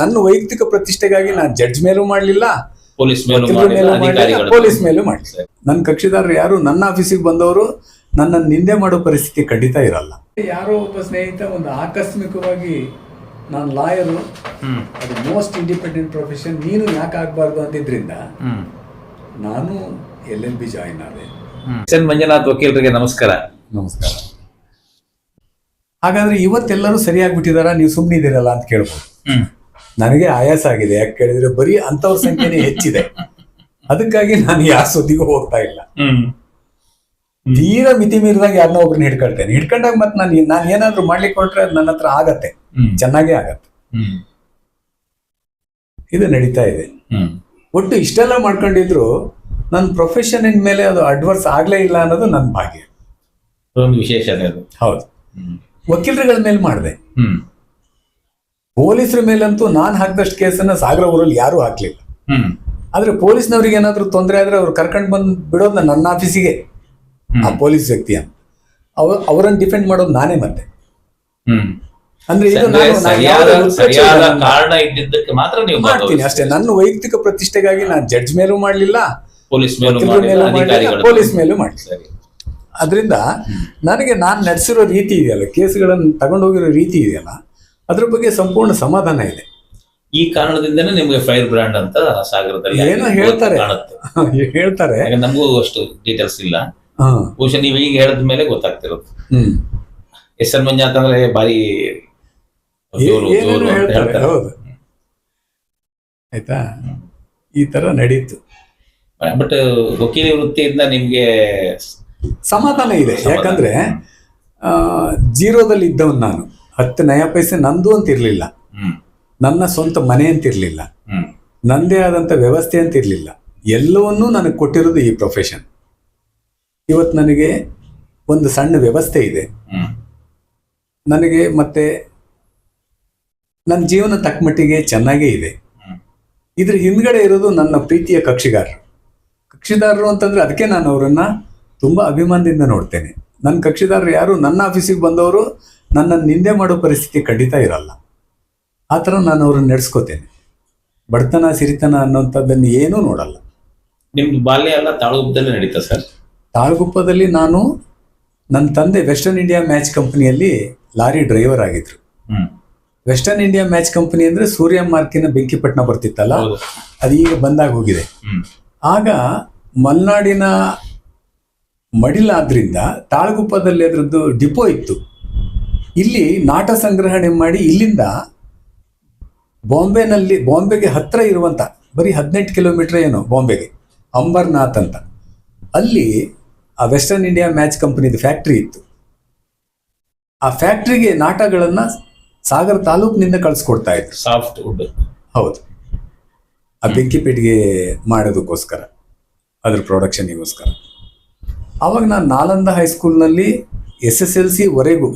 ನನ್ನ ವೈಯಕ್ತಿಕ ಪ್ರತಿಷ್ಠೆಗಾಗಿ ನಾನು ಜಡ್ಜ್ ಮೇಲೂ ಮಾಡಲಿಲ್ಲ ಪೊಲೀಸ್ ಮೇಲೂ ಮಾಡಿಲ್ಲ ಮಾಡಲಿಲ್ಲ ಅಧಿಕಾರಿಗಳು ಪೊಲೀಸ್ ಮೇಲೂ ನನ್ನ ಕಕ್ಷಿದಾರರು ಯಾರು ನನ್ನ ಆಫೀಸಿಗೆ ಬಂದವರು ನನ್ನ ನಿಂದೆ ಮಾಡೋ ಪರಿಸ್ಥಿತಿ ಖಂಡಿತ ಇರಲ್ಲ. ಯಾರೋ ಒಬ್ಬ ಸ್ನೇಹಿತ ಒಂದು ಆಕಸ್ಮಿಕವಾಗಿ ನಾನು ಲಾಯರು ಅದು ಮೋಸ್ಟ್ ಇಂಡಿಪೆಂಡೆಂಟ್ ಪ್ರೊಫೆಷನ್ ನೀನು ಯಾಕೆ ಆಗಬಾರ್ದು ಅಂತಿದ್ರಿಂದ ನಾನು ಎಲ್ ಎಲ್ ಬಿ ಜಾಯಿನ್ ಆದೆ. ಎನ್ ಮಂಜುನಾಥ್ ವಕೀಲರಿಗೆ ನಮಸ್ಕಾರ. ನಮಸ್ಕಾರ. ಹಾಗಾದ್ರೆ ಇವತ್ತೆಲ್ಲರೂ ಸರಿಯಾಗಿ ಬಿಟ್ಟಿದಾರ ನೀವು ಸುಮ್ಮನೆ ಇದ್ದೀರಲ್ಲ ಅಂತ ಕೇಳ್ಬೋದು. ನನಗೆ ಆಯಾಸ ಆಗಿದೆ. ಯಾಕೆ ಕೇಳಿದ್ರೆ ಬರೀ ಅಂತವ್ರ ಸಂಖ್ಯೆನೇ ಹೆಚ್ಚಿದೆ. ಅದಕ್ಕಾಗಿ ನಾನು ಯಾವ ಸುದ್ದಿಗೂ ಹೋಗ್ತಾ ಇಲ್ಲ. ತೀರಾ ಮಿತಿ ಮೀರಿದಾಗ ಯಾರನ್ನ ಒಬ್ರನ್ನ ಹಿಡ್ಕೊಳ್ತೇನೆ. ಹಿಡ್ಕೊಂಡಾಗ ಮತ್ತೆ ನಾನು ನಾನು ಏನಾದ್ರೂ ಮಾಡ್ಲಿಕ್ಕೆ ಹೊರಟ್ರೆ ನನ್ನ ಹತ್ರ ಆಗತ್ತೆ. ಚೆನ್ನಾಗೇ ಆಗತ್ತೆ. ಇದು ನಡೀತಾ ಇದೆ. ಒಟ್ಟು ಇಷ್ಟೆಲ್ಲ ಮಾಡ್ಕೊಂಡಿದ್ರು ನನ್ನ ಪ್ರೊಫೆಷನ್ ಮೇಲೆ ಅದು ಅಡ್ವರ್ಸ್ ಆಗ್ಲೇ ಇಲ್ಲ ಅನ್ನೋದು ನನ್ನ ಭಾಗ್ಯ. ಅದು ಹೌದು. ವಕೀಲರುಗಳ ಮೇಲೆ ಮಾಡಿದೆ. ಹ್ಮ್. ಪೊಲೀಸರ ಮೇಲಂತೂ ನಾನು ಹಾಕಿದಷ್ಟು ಕೇಸನ್ನ ಸಾಗರ ಊರಲ್ಲಿ ಯಾರೂ ಹಾಕ್ಲಿಲ್ಲ. ಆದ್ರೆ ಪೊಲೀಸ್ನವ್ರಿಗೆ ಏನಾದ್ರೂ ತೊಂದರೆ ಆದ್ರೆ ಅವ್ರು ಕರ್ಕೊಂಡು ಬಂದು ಬಿಡೋದನ್ನ ನನ್ನ ಆಫೀಸಿಗೆ. ಆ ಪೊಲೀಸ್ ವ್ಯಕ್ತಿಯ ಅವ ಅವರನ್ನು ಡಿಫೆಂಡ್ ಮಾಡೋದು ನಾನೇ ಮತ್ತೆ. ಅಂದ್ರೆ ಇದು ಮಾಡ್ತೀನಿ ಅಷ್ಟೇ. ನನ್ನ ವೈಯಕ್ತಿಕ ಪ್ರತಿಷ್ಠೆಗಾಗಿ ನಾನು ಜಡ್ಜ್ ಮೇಲೂ ಮಾಡಲಿಲ್ಲ. ಪೊಲೀಸ್ ಪೊಲೀಸ್ ಮೇಲೂ ಮಾಡಲಿಲ್ಲ ಅದರಿಂದ ನನಗೆ ನಾನು ನಡೆಸಿರೋ ರೀತಿ ಇದೆಯಲ್ಲ ಕೇಸ್ಗಳನ್ನು ತಗೊಂಡೋಗಿರೋ ರೀತಿ ಇದೆಯಲ್ಲ ಅದ್ರ ಬಗ್ಗೆ ಸಂಪೂರ್ಣ ಸಮಾಧಾನ ಇದೆ. ಈ ಕಾರಣದಿಂದನೇ ನಿಮಗೆ ಫೈರ್ ಬ್ರ್ಯಾಂಡ್ ಅಂತ ಸಾಗರದಲ್ಲಿ ಏನೋ ಹೇಳ್ತಾರೆ. ಹೇಳ್ತಾರೆ. ನಮಗೂ ಅಷ್ಟು ಡೀಟೇಲ್ಸ್ ಇಲ್ಲ. ಬಹುಶಃ ನೀವು ಈಗ ಹೇಳಿದ ಮೇಲೆ ಗೊತ್ತಾಗ್ತಿರೋದು. ಹ್ಮ್. ಎಸ್ ಎನ್ ಮಂಜಾತ್ ಅಂದ್ರೆ ಬಾರಿ. ಹೌದು. ಆಯ್ತಾ? ಈ ತರ ನಡೀತು. ಬಟ್ ವಕೀಲಿ ವೃತ್ತಿಯಿಂದ ನಿಮ್ಗೆ ಸಮಾಧಾನ ಇದೆ. ಯಾಕಂದ್ರೆ ಜೀರೋದಲ್ಲಿ ಇದ್ದವನ್ ನಾನು. ಹತ್ತು ನಯ ಪೈಸೆ ನಂದು ಅಂತ ಇರಲಿಲ್ಲ. ನನ್ನ ಸ್ವಂತ ಮನೆ ಅಂತ ಇರಲಿಲ್ಲ. ನಂದೇ ಆದಂತ ವ್ಯವಸ್ಥೆ ಅಂತ ಇರಲಿಲ್ಲ. ಎಲ್ಲವನ್ನೂ ನನಗೆ ಕೊಟ್ಟಿರೋದು ಈ ಪ್ರೊಫೆಷನ್ ಇವತ್ತು ನನಗೆ ಒಂದು ಸಣ್ಣ ವ್ಯವಸ್ಥೆ ಇದೆ. ನನಗೆ ಮತ್ತೆ ನನ್ನ ಜೀವನ ತಕ್ಕ ಮಟ್ಟಿಗೆ ಚೆನ್ನಾಗೇ ಇದೆ. ಇದ್ರ ಹಿಂದ್ಗಡೆ ಇರೋದು ನನ್ನ ಪ್ರೀತಿಯ ಕಕ್ಷಿಗಾರರು ಕಕ್ಷಿದಾರರು ಅಂತಂದ್ರೆ ಅದಕ್ಕೆ ನಾನು ಅವರನ್ನ ತುಂಬಾ ಅಭಿಮಾನದಿಂದ ನೋಡ್ತೇನೆ. ನನ್ನ ಕಕ್ಷಿದಾರರು ಯಾರು? ನನ್ನ ಆಫೀಸಿಗೆ ಬಂದವರು ನನ್ನನ್ನು ನಿಂದೆ ಮಾಡೋ ಪರಿಸ್ಥಿತಿ ಖಂಡಿತ ಇರಲ್ಲ. ಆ ಥರ ನಾನು ಅವ್ರನ್ನ ನಡೆಸ್ಕೋತೇನೆ. ಬಡತನ ಸಿರಿತನ ಅನ್ನೋಂಥದ್ದನ್ನು ಏನೂ ನೋಡಲ್ಲ. ನಿಮ್ಮ ಬಾಲ್ಯ ಎಲ್ಲ ತಾಳಗುಪ್ಪದಲ್ಲಿ ನಡೀತಾ ಸರ್? ತಾಳಗುಪ್ಪದಲ್ಲಿ ನಾನು ನನ್ನ ತಂದೆ ವೆಸ್ಟರ್ನ್ ಇಂಡಿಯಾ ಮ್ಯಾಚ್ ಕಂಪನಿಯಲ್ಲಿ ಲಾರಿ ಡ್ರೈವರ್ ಆಗಿದ್ರು. ವೆಸ್ಟರ್ನ್ ಇಂಡಿಯಾ ಮ್ಯಾಚ್ ಕಂಪನಿ ಅಂದ್ರೆ ಸೂರ್ಯ ಮಾರ್ಕಿನ ಬೆಂಕಿಪಟ್ಟಣ ಬರ್ತಿತ್ತಲ್ಲ? ಅದು ಈಗ ಬಂದಾಗ ಹೋಗಿದೆ. ಆಗ ಮಲ್ನಾಡಿನ ಮಡಿಲಾದ್ರಿಂದ ತಾಳಗುಪ್ಪದಲ್ಲಿ ಅದರದ್ದು ಡಿಪೋ ಇತ್ತು. ಇಲ್ಲಿ ನಾಟ ಸಂಗ್ರಹಣೆ ಮಾಡಿ ಇಲ್ಲಿಂದ ಬಾಂಬೆನಲ್ಲಿ ಬಾಂಬೆಗೆ ಹತ್ತಿರ ಇರುವಂಥ ಬರೀ ಹದಿನೆಂಟು ಕಿಲೋಮೀಟರ್ ಏನು ಬಾಂಬೆಗೆ ಅಂಬರ್ನಾಥ್ ಅಂತ. ಅಲ್ಲಿ ಆ ವೆಸ್ಟರ್ನ್ ಇಂಡಿಯಾ ಮ್ಯಾಚ್ ಕಂಪನಿದು ಫ್ಯಾಕ್ಟ್ರಿ ಇತ್ತು. ಆ ಫ್ಯಾಕ್ಟ್ರಿಗೆ ನಾಟಗಳನ್ನು ಸಾಗರ ತಾಲೂಕಿನಿಂದ ಕಳಿಸ್ಕೊಡ್ತಾ ಇದ್ರು. ಸಾಫ್ಟ್ ವುಡ್ ಹೌದು. ಆ ಬೆಂಕಿಪೇಟೆಗೆ ಮಾಡೋದಕ್ಕೋಸ್ಕರ ಅದ್ರ ಪ್ರೊಡಕ್ಷನಿಗೋಸ್ಕರ ಆವಾಗ ನಾನು ನಾಲಂದ ಹೈಸ್ಕೂಲ್ನಲ್ಲಿ ಎಸ್ ಎಸ್ ಎಲ್ ಸಿವರೆಗೂ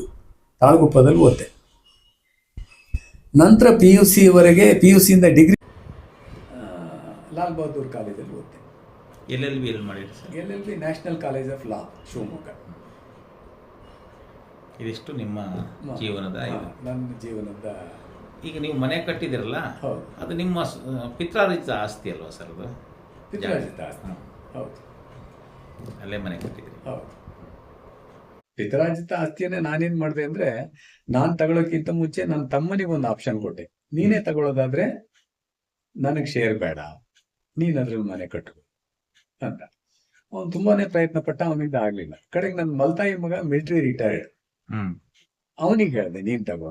ತಾಳಗುಪ್ಪದಲ್ಲಿ ಓದ್ದೆ. ನಂತರ ಪಿ ಯು ಸಿವರೆಗೆ ಪಿ ಯು ಸಿಯಿಂದ ಡಿಗ್ರಿ ಲಾಲ್ ಬಹದ್ದೂರ್ ಕಾಲೇಜಲ್ಲಿ ಓದಿದೆ. ಎಲ್ ಎಲ್ ಬಿ ಎಲ್ ಮಾಡಿರಿ sir? L L B national college of law Shivamogga. ಇದಿಷ್ಟು ನಿಮ್ಮ ಜೀವನದ ನನ್ನ ಜೀವನದ ಈಗ ನೀವು ಮನೆ ಕಟ್ಟಿದಿರಲ್ಲ ಅದು ನಿಮ್ಮ ಪಿತ್ರಾರ್ಜಿತ ಆಸ್ತಿ ಅಲ್ವಾ ಸರ್ ಅದು? ಪಿತ್ರಾರ್ಜಿತ ಆಸ್ತಿ. ಹೌದು. ಅಲ್ಲೇ ಮನೆ ಕಟ್ಟಿದ್ರಿ ಹೌದು. ಪಿತರಾರ್ಜಿತ ಆಸ್ತಿಯನ್ನೇ ನಾನೇನ್ ಮಾಡಿದೆ ಅಂದ್ರೆ ನಾನ್ ತಗೊಳ್ಳೋಕ್ಕಿಂತ ಮುಂಚೆ ನನ್ನ ತಮ್ಮನಿಗೆ ಒಂದು ಆಪ್ಷನ್ ಕೊಟ್ಟೆ. ನೀನೇ ತಗೊಳ್ಳೋದಾದ್ರೆ ನನಗೆ ಶೇರ್ ಬೇಡ. ನೀನ್ ಅದ್ರಲ್ಲಿ ಮನೆ ಕಟ್ಟು ಅಂತ. ಅವನು ತುಂಬಾನೇ ಪ್ರಯತ್ನ ಪಟ್ಟ ಅವನಿಂದ ಆಗ್ಲಿಲ್ಲ. ಕಡೆಗೆ ನನ್ನ ಮಲ್ತಾಯಿ ಮಗ ಮಿಲಿಟರಿ ರಿಟೈರ್ಡ್ ಹ್ಮ್. ಅವನಿಗೆ ಹೇಳ್ದೆ ನೀನ್ ತಗೋ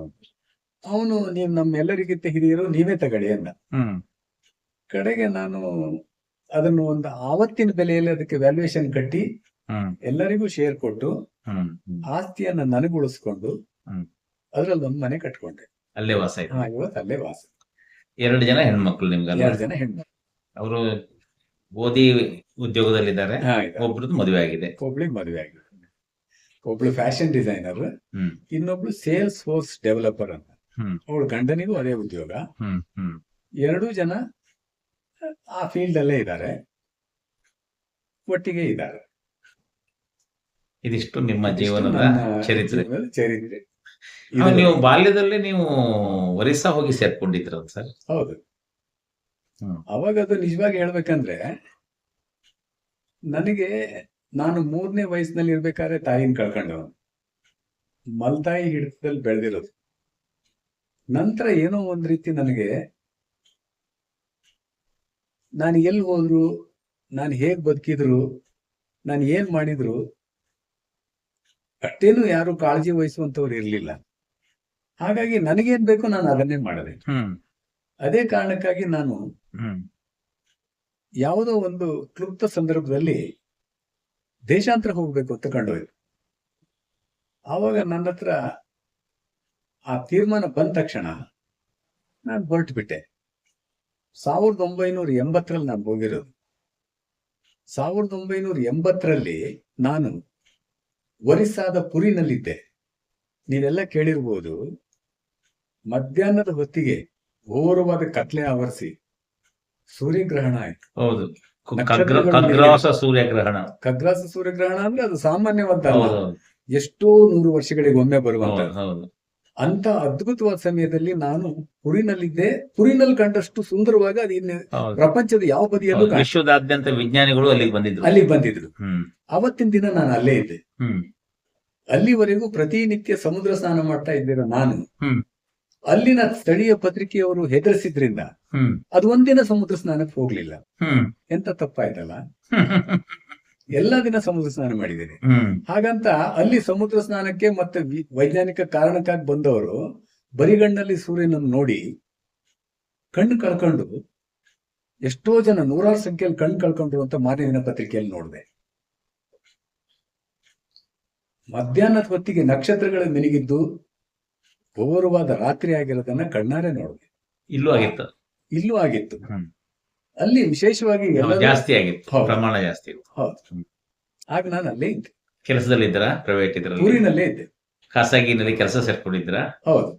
ಅವನು ನೀವ್ ನಮ್ಮೆಲ್ಲರಿಗಿಂತ ಹಿರಿಯರು ನೀವೇ ತಗೊಳ್ಳಿ ಅಂದ. ಹ್ಮ್. ಕಡೆಗೆ ನಾನು ಅದನ್ನು ಒಂದು ಆವತ್ತಿನ ಬೆಲೆಯಲ್ಲಿ ಅದಕ್ಕೆ ವ್ಯಾಲ್ಯೂಯೇಷನ್ ಕಟ್ಟಿ ಎಲ್ಲರಿಗೂ ಶೇರ್ ಕೊಟ್ಟು. ಆಸ್ತಿಯನ್ನ ನನಗುಳಿಸ್ಕೊಂಡು. ಅದ್ರಲ್ಲಿ ಒಂದು ಮನೆ ಕಟ್ಕೊಂಡೆ. ಅಲ್ಲೇ ವಾಸ ಹಾ ಇವತ್ತು ಅಲ್ಲೇ ವಾಸ. ಎರಡು ಜನ ಹೆಣ್ಮಕ್ಳು ನಿಮ್ಗೆ ಎರಡು ಜನ ಹೆಣ್ಮಕ್ಳು. ಅವರು ಓದಿ ಉದ್ಯೋಗದಲ್ಲಿದ್ದಾರೆ. ಹಾ ಒಬ್ರದ್ದು ಮದುವೆ ಆಗಿದೆ. ಒಬ್ಳಿಗೆ ಮದುವೆ ಆಗಿದೆ. ಒಬ್ಳು ಫ್ಯಾಷನ್ ಡಿಸೈನರ್ ಹ್ಮ್. ಇನ್ನೊಬ್ಳು ಸೇಲ್ಸ್ ಫೋರ್ಸ್ ಡೆವಲಪರ್ ಅಂತ. ಹ್ಮ್. ಅವಳು ಗಂಡನಿಗೂ ಅದೇ ಉದ್ಯೋಗ. ಹ್ಮ್ ಹ್ಮ್. ಎರಡೂ ಜನ ಆ ಫೀಲ್ಡ್ ಅಲ್ಲೇ ಇದ್ದಾರೆ. ಒಟ್ಟಿಗೆ ಇದ್ದಾರೆ. ಇದಿಷ್ಟು ನಿಮ್ಮ ಜೀವನದ ಚರಿತ್ರೆ. ಚರಿತ್ರೆ. ನೀವು ಬಾಲ್ಯದಲ್ಲಿ ನೀವು ಒರಿಸ್ಸಾ ಹೋಗಿ ಸೇರ್ಕೊಂಡಿದ್ರ ಸರ್? ಹೌದು. ಅವಾಗ ಅದು ನಿಜವಾಗಿ ಹೇಳ್ಬೇಕಂದ್ರೆ ನನಗೆ ನಾನು ಮೂರನೇ ವಯಸ್ಸಿನಲ್ಲಿ ಇರ್ಬೇಕಾದ್ರೆ ತಾಯಿನ ಕಳ್ಕೊಂಡವನು. ಮಲ್ತಾಯಿ ಹಿಡಿತದಲ್ಲಿ ಬೆಳೆದಿರೋದು. ನಂತರ ಏನೋ ಒಂದ್ ರೀತಿ ನನಗೆ ನಾನು ಎಲ್ಲಿ ಹೋದ್ರು ನಾನು ಹೇಗ್ ಬದುಕಿದ್ರು ನಾನು ಏನ್ ಮಾಡಿದ್ರು ಅಷ್ಟೇನು ಯಾರು ಕಾಳಜಿ ವಹಿಸುವಂತವ್ರು ಇರ್ಲಿಲ್ಲ. ಹಾಗಾಗಿ ನನಗೇನ್ ಬೇಕು ನಾನು ಅದನ್ನೇ ಮಾಡಿದೆ. ಹ್ಮ್. ಅದೇ ಕಾರಣಕ್ಕಾಗಿ ನಾನು ಯಾವುದೋ ಒಂದು ಕ್ಲುಪ್ತ ಸಂದರ್ಭದಲ್ಲಿ ದೇಶಾಂತರ ಹೋಗ್ಬೇಕು ಅಂತ ಕಂಡೋಯ್ತು. ಆವಾಗ ನನ್ನ ಹತ್ರ ಆ ತೀರ್ಮಾನ ಬಂದ ತಕ್ಷಣ ನಾನು ಹೊರಟು ಬಿಟ್ಟೆ ಸಾವಿರದ ಒಂಬೈನೂರ ಎಂಬತ್ತರಲ್ಲಿ ನಾನು ಹೋಗಿರೋದು. ಸಾವಿರದ ಒಂಬೈನೂರ ಎಂಬತ್ತರಲ್ಲಿ ನಾನು ಒರಿಸ್ಸಾದ ಪುರಿನಲ್ಲಿದ್ದೆ. ನೀವೆಲ್ಲ ಕೇಳಿರ್ಬೋದು. ಮಧ್ಯಾಹ್ನದ ಹೊತ್ತಿಗೆ ಘೋರವಾದ ಕತ್ಲೆ ಆವರಿಸಿ ಸೂರ್ಯಗ್ರಹಣ ಆಯ್ತು. ಹೌದು. ಕಗ್ರಾಸ ಖಗ್ರಾಸ ಸೂರ್ಯಗ್ರಹಣ. ಕಗ್ರಾಸ ಸೂರ್ಯಗ್ರಹಣ ಅಂದ್ರೆ ಅದು ಸಾಮಾನ್ಯವಾದ ಎಷ್ಟೋ ನೂರು ವರ್ಷಗಳಿಗೆ ಒಮ್ಮೆ ಬರುವಂತ ಅಂತ ಅದ್ಭುತವಾದ ಸಮಯದಲ್ಲಿ ನಾನು ಪುರಿನಲ್ಲಿದ್ದೆ ಪುರಿನಲ್ಲಿ ಕಂಡಷ್ಟು ಸುಂದರವಾಗಿ ಅದು ಇನ್ನು ಪ್ರಪಂಚದ ಯಾವ ಬದಿಯಲ್ಲೂ ವಿಶ್ವದಾದ್ಯಂತ ವಿಜ್ಞಾನಿಗಳು ಅಲ್ಲಿಗೆ ಬಂದಿದ್ರು. ಅಲ್ಲಿ ಬಂದಿದ್ರು. ಅವತ್ತಿನ ದಿನ ನಾನು ಅಲ್ಲೇ ಇದ್ದೆ. ಅಲ್ಲಿವರೆಗೂ ಪ್ರತಿನಿತ್ಯ ಸಮುದ್ರ ಸ್ನಾನ ಮಾಡ್ತಾ ಇದ್ದಿರೋ ನಾನು. ಅಲ್ಲಿನ ಸ್ಥಳೀಯ ಪತ್ರಿಕೆಯವರು ಹೆದರಿಸಿದ್ರಿಂದ ಅದು ಒಂದಿನ ಸಮುದ್ರ ಸ್ನಾನಕ್ಕೆ ಹೋಗ್ಲಿಲ್ಲ. ಎಂತ ತಪ್ಪಾಯ್ತಲ್ಲ? ಎಲ್ಲಾ ದಿನ ಸಮುದ್ರ ಸ್ನಾನ ಮಾಡಿದ್ದೀನಿ. ಹಾಗಂತ ಅಲ್ಲಿ ಸಮುದ್ರ ಸ್ನಾನಕ್ಕೆ ಮತ್ತೆ ವೈಜ್ಞಾನಿಕ ಕಾರಣಕ್ಕಾಗಿ ಬಂದವರು ಬರಿಗಣ್ಣಲ್ಲಿ ಸೂರ್ಯನನ್ನು ನೋಡಿ ಕಣ್ಣು ಕಳ್ಕೊಂಡು ಎಷ್ಟೋ ಜನ ನೂರಾರು ಸಂಖ್ಯೆಯಲ್ಲಿ ಕಣ್ಣು ಕಳ್ಕೊಂಡ್ರು ಅಂತ ಮಾರನೇ ದಿನ ಪತ್ರಿಕೆಯಲ್ಲಿ ನೋಡಿದೆ. ಮಧ್ಯಾಹ್ನದ ಹೊತ್ತಿಗೆ ನಕ್ಷತ್ರಗಳ ಮಿನಿಗಿದ್ದು ಘೋರವಾದ ರಾತ್ರಿ ಆಗಿರೋದನ್ನ ಕಣ್ಣಾರೆ ನೋಡಿದೆ. ಇಲ್ಲೂ ಆಗಿತ್ತು. ಇಲ್ಲೂ ಆಗಿತ್ತು. ಅಲ್ಲಿ ವಿಶೇಷವಾಗಿ ಜಾಸ್ತಿ ಆಗಿತ್ತು. ಪ್ರಮಾಣ ಜಾಸ್ತಿ ಹೌದು. ಆಗ ನಾನು ಅಲ್ಲೇ ಇದ್ದೆ. ಕೆಲಸದಲ್ಲಿ ಇದ್ರ ಪ್ರೈವೇಟ್ ಇದ್ರ ಊರಿನಲ್ಲೇ ಇದ್ದೆ. ಖಾಸಗಿನಲ್ಲಿ ಕೆಲಸ ಸೇರ್ಕೊಂಡಿದ್ರ ಹೌದು.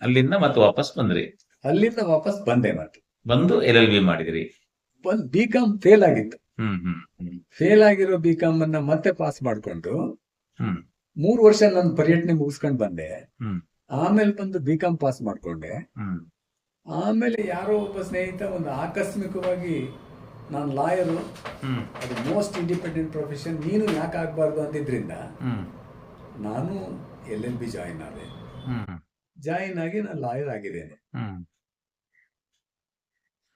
ಅಲ್ಲಿಂದ ಮತ್ತೆ ವಾಪಸ್ ಬಂದ್ರಿ? ಅಲ್ಲಿಂದ ವಾಪಸ್ ಬಂದೆ ಮತ್ತೆ. ಬಂದು ಎಲ್ ಎಲ್ ಬಿ ಮಾಡಿದ್ರಿ? ಒಂದು ಬಿ ಕಾಮ್ ಫೇಲ್ ಆಗಿತ್ತು. ಹ್ಮ್ ಫೇಲ್ ಆಗಿರೋ ಬಿ ಕಾಮ್ ಅನ್ನ ಮತ್ತೆ ಪಾಸ್ ಮಾಡ್ಕೊಂಡು ಹ್ಮ್. ಮೂರು ವರ್ಷ ನಾನು ಪರ್ಯಟನೆ ಮುಗಿಸ್ಕೊಂಡು ಬಂದೆ. ಆಮೇಲೆ ಬಂದು ಬಿ ಕಾಮ್ ಪಾಸ್ ಮಾಡ್ಕೊಂಡೆ. ಹ್ಮ್. ಆಮೇಲೆ ಯಾರೋ ಒಬ್ಬ ಸ್ನೇಹಿತ ಒಂದು ಆಕಸ್ಮಿಕವಾಗಿ ನಾನು ಲಾಯರು ಅದು ಮೋಸ್ಟ್ ಇಂಡಿಪೆಂಡೆಂಟ್ ಪ್ರೊಫೆಷನ್ ನೀನು ಯಾಕೆ ಆಗ್ಬಾರ್ದು ಅಂದಿದ್ರಿಂದ ನಾನು ಎಲ್ ಎಲ್ ಬಿ ಜಾಯಿನ್ ಆದೆ. ಜಾಯಿನ್ ಆಗಿ ನಾನು ಲಾಯರ್ ಆಗಿದ್ದೇನೆ.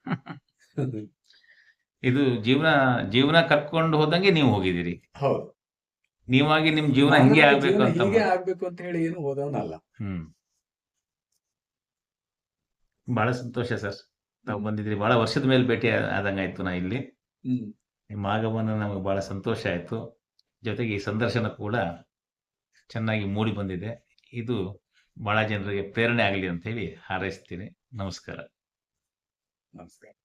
ಇದು ಜೀವನ ಜೀವನ ಕರ್ಕೊಂಡು ಹೋದಂಗೆ ನೀವು ಹೋಗಿದ್ದೀರಿ. ಹೌದು. ನೀವಾಗಿ ನಿಮ್ ಜೀವನ ಹಿಂಗೆ ಆಗ್ಬೇಕು ಅಂತ ಹೀಗೆ ಆಗ್ಬೇಕು ಅಂತ ಹೇಳಿ ಏನು ಹೋದವನಲ್ಲ. ಹ್ಮ್. ಬಹಳ ಸಂತೋಷ ಸರ್. ತಾವು ಬಂದಿದ್ರಿ. ಬಹಳ ವರ್ಷದ ಮೇಲೆ ಭೇಟಿ ಆದಂಗಾಯ್ತು ನಾ ಇಲ್ಲಿ. ನಿಮ್ಮ ಆಗಮನ ನಮಗೆ ಬಹಳ ಸಂತೋಷ ಆಯ್ತು. ಜೊತೆಗೆ ಈ ಸಂದರ್ಶನ ಕೂಡ ಚೆನ್ನಾಗಿ ಮೂಡಿ ಬಂದಿದೆ. ಇದು ಬಹಳ ಜನರಿಗೆ ಪ್ರೇರಣೆ ಆಗಲಿ ಅಂತ ಹೇಳಿ ಹಾರೈಸ್ತೀನಿ. ನಮಸ್ಕಾರ. ನಮಸ್ಕಾರ.